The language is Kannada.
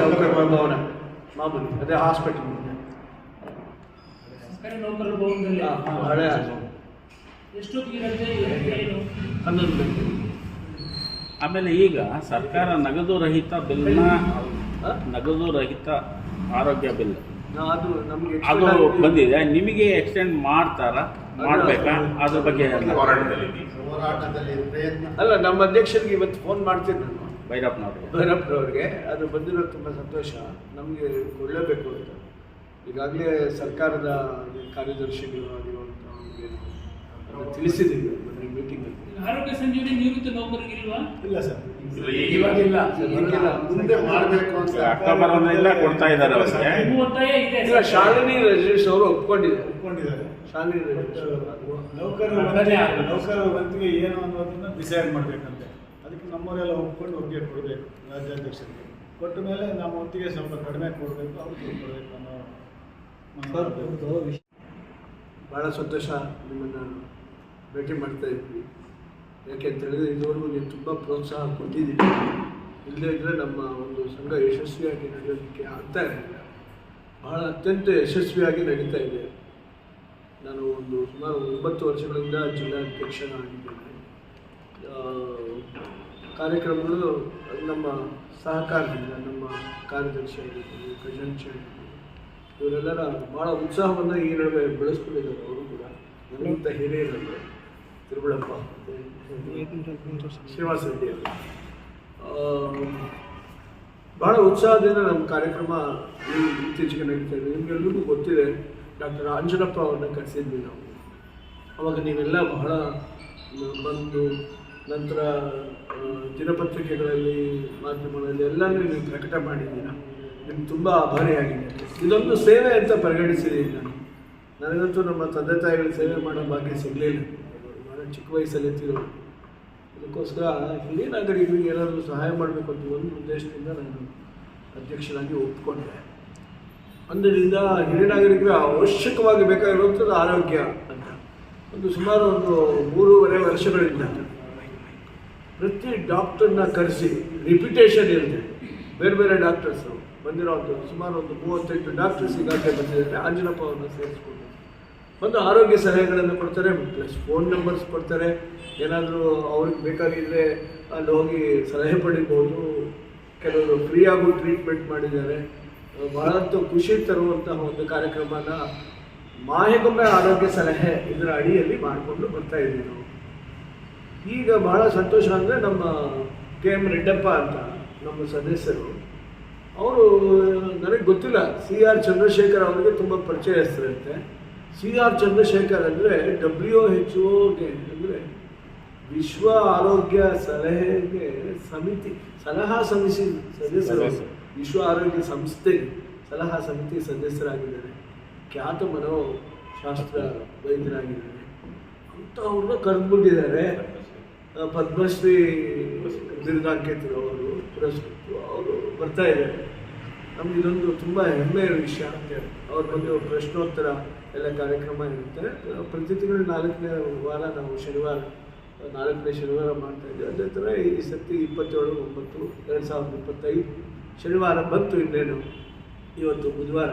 ನೌಕರರ ಭವನ ಮಾಮೂಲಿ ಅದೇ ಹಾಸ್ಪಿಟಲ್ ಸರ್ಕಾರಿ ನೌಕರರ ಭವನದಲ್ಲಿ ಹಳೆ ಹನ್ನೊಂದು ಗಂಟೆ. ಆಮೇಲೆ ಈಗ ಸರ್ಕಾರ ನಗದು ರಹಿತ ಬಿಲ್ ನಗದು ರಹಿತ ಆರೋಗ್ಯ ಬಿಲ್. ಅದು ನಮಗೆ ಅದು ಬಂದಿದೆ. ನಿಮಗೆ ಎಕ್ಸ್ಟೆಂಡ್ ಮಾಡ್ತಾರ ಮಾಡ್ಬೇಕಾ? ಅದ್ರ ಬಗ್ಗೆ ಹೋರಾಟದಲ್ಲಿ ಅಲ್ಲ ನಮ್ಮ ಅಧ್ಯಕ್ಷರಿಗೆ ಇವತ್ತು ಫೋನ್ ಮಾಡ್ತೀನಿ ನಾನು. ಭೈರಪ್ಪನವ್ರಿಗೆ. ಭೈರಪ್ಪನವ್ರಿಗೆ. ಅದು ಬಂದಿರೋದು ತುಂಬ ಸಂತೋಷ. ನಮಗೆ ಕೊಡಲೇಬೇಕು ಅಂತ. ಈಗಾಗಲೇ ಸರ್ಕಾರದ ಕಾರ್ಯದರ್ಶಿಗಳು ಆಗಿರುವಂಥವ್ರಿಗೆ ನಾವು ತಿಳಿಸಿದ್ದೀವಿ ಮೀಟಿಂಗಲ್ಲಿ. ಆರೋಗ್ಯ ಸಂಜೀವನಿ ನಿವೃತ್ತ ನೌಕರಿಗೆ ಇಲ್ವಾ ಇಲ್ಲ ಸರ್ ಇವಾಗಿಲ್ಲ. ಮುಂದೆ ಮಾಡಬೇಕು ಅಂತ ಅಕ್ಟೋಬರ್ ಒಂದರಿಂದ ಕೊಡ್ತಾ ಇದ್ದಾರೆ ಅವ್ರಿಗೆ ಒತ್ತಾಯ ಇದೆ ಇಲ್ಲ ಶಾಲಿನಿ ರಜೇಶ್ ಅವರು ಒಪ್ಕೊಂಡಿದ್ದಾರೆ. ಒಪ್ಕೊಂಡಿದ್ದಾರೆ. ಶಾಲಿನಿ ರಜೇಶ್ ನೌಕರರ ನೌಕರರ ವಂತಿಗೆ ಏನು ಅನ್ನೋದನ್ನ ಡಿಸೈಡ್ ಮಾಡಬೇಕಂತೆ. ಅದಕ್ಕೆ ನಮ್ಮವರೆಲ್ಲ ಒಪ್ಕೊಂಡು ಒಪ್ಪಿಗೆ ಕೊಡಬೇಕು, ರಾಜ್ಯಾಧ್ಯಕ್ಷರಿಗೆ. ಕೊಟ್ಟ ಮೇಲೆ ನಮ್ಮ ಒತ್ತಿಗೆ ಸ್ವಲ್ಪ ಕಡಿಮೆ ಕೊಡಬೇಕು ಅವ್ರಿಗೆ ಕೊಡಬೇಕು ಅನ್ನೋ ಮನೋಭಾವ. ಭಾಳ ಸಂತೋಷ ನಿಮ್ಮನ್ನು ಭೇಟಿ ಮಾಡ್ತಾ ಇದ್ವಿ. ಯಾಕೆ ಅಂತ ಹೇಳಿದ್ರೆ ಇದುವರೆಗೂ ನೀವು ತುಂಬ ಪ್ರೋತ್ಸಾಹ ಕೊಟ್ಟಿದ್ದೀರಿ. ಇಲ್ಲದೇ ಇದ್ದರೆ ನಮ್ಮ ಒಂದು ಸಂಘ ಯಶಸ್ವಿಯಾಗಿ ನಡೆಯೋದಕ್ಕೆ ಆಗ್ತಾ ಇರಲಿಲ್ಲ. ಬಹಳ ಅತ್ಯಂತ ಯಶಸ್ವಿಯಾಗಿ ನಡೀತಾ ಇದೆ. ನಾನು ಒಂದು ಸುಮಾರು ಒಂಬತ್ತು ವರ್ಷಗಳಿಂದ ಜಿಲ್ಲಾಧ್ಯಕ್ಷನಾಗಿದ್ದೇನೆ. ಕಾರ್ಯಕ್ರಮಗಳು ನಮ್ಮ ಸಹಕಾರದಿಂದ, ನಮ್ಮ ಕಾರ್ಯದರ್ಶಿ ಆಗಿರ್ಬೋದು ಖಜಾಂಚಿ ಆಗಿರ್ಬೋದು, ಇವರೆಲ್ಲರ ಭಾಳ ಉತ್ಸಾಹವನ್ನು ಈ ನಡುವೆ ಬೆಳೆಸ್ಕೊಂಡಿದ್ದಾರೆ ಅವರು ಕೂಡ. ನನಗಿಂತ ಹಿರಿಯರಲ್ಲಿ ತಿರುಬಳಪ್ಪ ಶ್ರೀನಿವಾಸ ರೆಡ್ಡಿ ಅವರು. ಭಾಳ ಉತ್ಸಾಹದಿಂದ ನಮ್ಮ ಕಾರ್ಯಕ್ರಮ ಇತ್ತೀಚೆಗೆ ನಡೀತಾ ಇದೆ. ನಿಮಗೆಲ್ಲರಿಗೂ ಗೊತ್ತಿದೆ, ಡಾಕ್ಟರ್ ಅಂಜನಪ್ಪ ಅವ್ರನ್ನ ಕರೆಸಿದ್ವಿ ನಾವು. ಅವಾಗ ನೀವೆಲ್ಲ ಬಹಳ ಬಂದು ನಂತರ ದಿನಪತ್ರಿಕೆಗಳಲ್ಲಿ, ಮಾಧ್ಯಮಗಳಲ್ಲಿ ಎಲ್ಲನೂ ನೀವು ಪ್ರಕಟ ಮಾಡಿದ್ದೀರಾ. ನಿಮ್ಗೆ ತುಂಬ ಆಭಾರಿಯಾಗಿದೆ. ಇದೊಂದು ಸೇವೆ ಅಂತ ಪರಿಗಣಿಸಿದ್ದೀನಿ ನಾನು. ನನಗಂತೂ ನಮ್ಮ ತಂದೆ ತಾಯಿಗಳ ಸೇವೆ ಮಾಡೋ ಭಾಗ್ಯ ಸಿಗಲಿಲ್ಲ. ಭಾಳ ಚಿಕ್ಕ ವಯಸ್ಸಲ್ಲಿ ಎತ್ತಿರೋರು. ಅದಕ್ಕೋಸ್ಕರ ಹಿರಿಯ ನಾಗರಿಕರಿಗೆ ಏನಾದರೂ ಸಹಾಯ ಮಾಡಬೇಕು ಅಂತ ಒಂದು ಉದ್ದೇಶದಿಂದ ನಾನು ಅಧ್ಯಕ್ಷನಾಗಿ ಒಪ್ಪಿಕೊಂಡೆ ಅಂದರಿಂದ ಹಿರಿಯ ನಾಗರಿಕರ ಅವಶ್ಯಕವಾಗಿ ಬೇಕಾಗಿರುವಂಥದ್ದು ಆರೋಗ್ಯ ಅಂತ. ಒಂದು ಸುಮಾರು ಒಂದು ಮೂರುವರೆ ವರ್ಷಗಳಿಂದ. ಪ್ರತಿ ಡಾಕ್ಟರ್ನ ಕರೆಸಿ ರಿಪಿಟೇಷನ್ ಇಲ್ಲದೆ ಬೇರೆ ಬೇರೆ ಡಾಕ್ಟರ್ಸು ಬಂದಿರೋವಂಥದ್ದು ಸುಮಾರು ಒಂದು ಮೂವತ್ತೆಂಟು ಡಾಕ್ಟರ್ಸ್ ಈಗಾಗಲೇ ಬಂದಿದ್ದಾರೆ. ಆಂಜನಪ್ಪ ಅವ್ರನ್ನ ಸೇರಿಸ್ಕೊಂಡು. ಒಂದು ಆರೋಗ್ಯ ಸಲಹೆಗಳನ್ನು ಕೊಡ್ತಾರೆ, ಪ್ಲಸ್ ಫೋನ್ ನಂಬರ್ಸ್ ಕೊಡ್ತಾರೆ. ಏನಾದರೂ ಅವ್ರಿಗೆ ಬೇಕಾಗಿದ್ದರೆ ಅಲ್ಲಿ ಹೋಗಿ ಸಲಹೆ ಪಡಿಬೋದು. ಕೆಲವರು ಫ್ರೀಯಾಗೂ ಟ್ರೀಟ್ಮೆಂಟ್ ಮಾಡಿದ್ದಾರೆ. ಬಹಳಷ್ಟು ಖುಷಿ ತರುವಂತಹ ಒಂದು ಕಾರ್ಯಕ್ರಮನ ಮಾಯಗೊಮ್ಮೆ ಆರೋಗ್ಯ ಸಲಹೆ ಇದರ ಅಡಿಯಲ್ಲಿ ಮಾಡಿಕೊಂಡು ಬರ್ತಾ ಇದ್ದೀವಿ ನಾವು. ಈಗ ಬಹಳ ಸಂತೋಷ ಅಂದರೆ ನಮ್ಮ ಕೆ ಎಂ ರೆಡ್ಡಪ್ಪ ಅಂತ ನಮ್ಮ ಸದಸ್ಯರು. ಅವರು ನನಗೆ ಗೊತ್ತಿಲ್ಲ ಸಿ ಆರ್ ಚಂದ್ರಶೇಖರ್ ಅವರಿಗೆ ತುಂಬ ಪರಿಚಯ ಹೆಸರಿರುತ್ತೆ. ಸಿ ಆರ್ ಚಂದ್ರಶೇಖರ್ ಅಂದರೆ ಡಬ್ಲ್ಯೂ ಎಚ್ ಒಗೆ ಅಂದರೆ ವಿಶ್ವ ಆರೋಗ್ಯ ಸಲಹೆಗೆ ಸಮಿತಿ ಸಲಹಾ ಸಮಿತಿ ಸದಸ್ಯರು. ವಿಶ್ವ ಆರೋಗ್ಯ ಸಂಸ್ಥೆ ಸಲಹಾ ಸಮಿತಿ ಸದಸ್ಯರಾಗಿದ್ದಾರೆ. ಖ್ಯಾತ ಮನೋಶಾಸ್ತ್ರ ವೈದ್ಯರಾಗಿದ್ದಾರೆ. ಅಂತ ಅವ್ರನ್ನ ಕರೆದ್ಬಿಟ್ಟಿದ್ದಾರೆ. ಪದ್ಮಶ್ರೀ ಬಿರುದಾಂಕಿತರು ಅವರು, ಪುರಸ್ಕೃತರು, ಅವರು ಬರ್ತಾ ಇದ್ದಾರೆ. ನಮ್ಗೆ ಇದೊಂದು ತುಂಬ ಹೆಮ್ಮೆಯ ವಿಷಯ ಅವ್ರ ಬಗ್ಗೆ ಪ್ರಶ್ನೋತ್ತರ ಎಲ್ಲ ಕಾರ್ಯಕ್ರಮ ಇರುತ್ತೆ. ಪ್ರತಿ ತಿಂಗಳು ನಾಲ್ಕನೇ ವಾರ ನಾವು ಶನಿವಾರ, ನಾಲ್ಕನೇ ಶನಿವಾರ ಮಾಡ್ತಾ ಇದ್ದೀವಿ. ಅದೇ ಥರ ಈ ಸತಿ ಇಪ್ಪತ್ತೇಳು, ಒಂಬತ್ತು, ಎರಡು ಸಾವಿರದ ಇಪ್ಪತ್ತೈದು ಶನಿವಾರ ಬಂತು ಇನ್ನೇನು. ಇವತ್ತು ಬುಧವಾರ.